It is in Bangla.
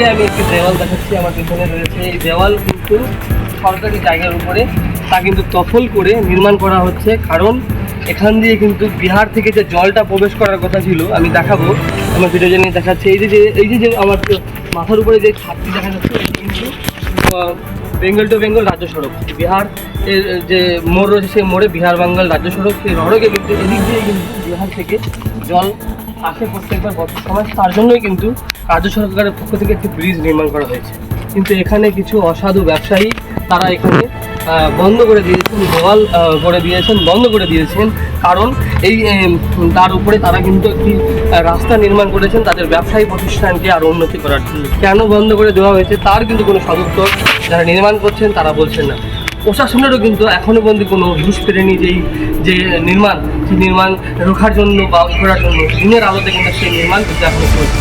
যে আমি একটি দেওয়াল দেখাচ্ছি, আমার পিছনে রয়েছে এই দেওয়াল কিন্তু সরকারি জায়গার উপরে। তা কিন্তু তফল করে নির্মাণ করা হচ্ছে, কারণ এখান দিয়ে কিন্তু বিহার থেকে যে জলটা প্রবেশ করার কথা ছিল, আমি দেখাবো। আমার ভিডিও জন্য দেখাচ্ছি। এই যে এই যে আমার মাথার উপরে যে ছাদটি দেখা যাচ্ছে কিন্তু বেঙ্গল টু বেঙ্গল রাজ্য সড়ক। বিহার এর যে মোড় রয়েছে, সেই মোড়ে বিহার বাঙ্গাল রাজ্য সড়ক, সেই সড়কে কিন্তু এদিক দিয়ে কিন্তু বিহার থেকে জল আসে প্রত্যেকবার বছর সময় তার জন্যই কিন্তু রাজ্য সরকারের পক্ষ থেকে একটি ব্রিজ নির্মাণ করা হয়েছে। কিন্তু এখানে কিছু অসাধু ব্যবসায়ী তারা এখানে বন্ধ করে দিয়েছেন দেওয়াল করে দিয়েছেন, বন্ধ করে দিয়েছেন। কারণ এই তার উপরে তারা কিন্তু একটি রাস্তা নির্মাণ করেছেন তাদের ব্যবসায়ী প্রতিষ্ঠানকে আরও উন্নতি করার জন্য। কেন বন্ধ করে দেওয়া হয়েছে তার কিন্তু কোনো সদুত্তর যারা নির্মাণ করছেন তারা বলছেন না। প্রশাসনেরও কিন্তু এখনও পর্যন্ত কোনো ঘুষ ফেরেনি যেই, যে নির্মাণ, সেই নির্মাণ রোখার জন্য বা করার জন্য দিনের আলোতে কিন্তু সেই নির্মাণ কিন্তু এখনও চলছে।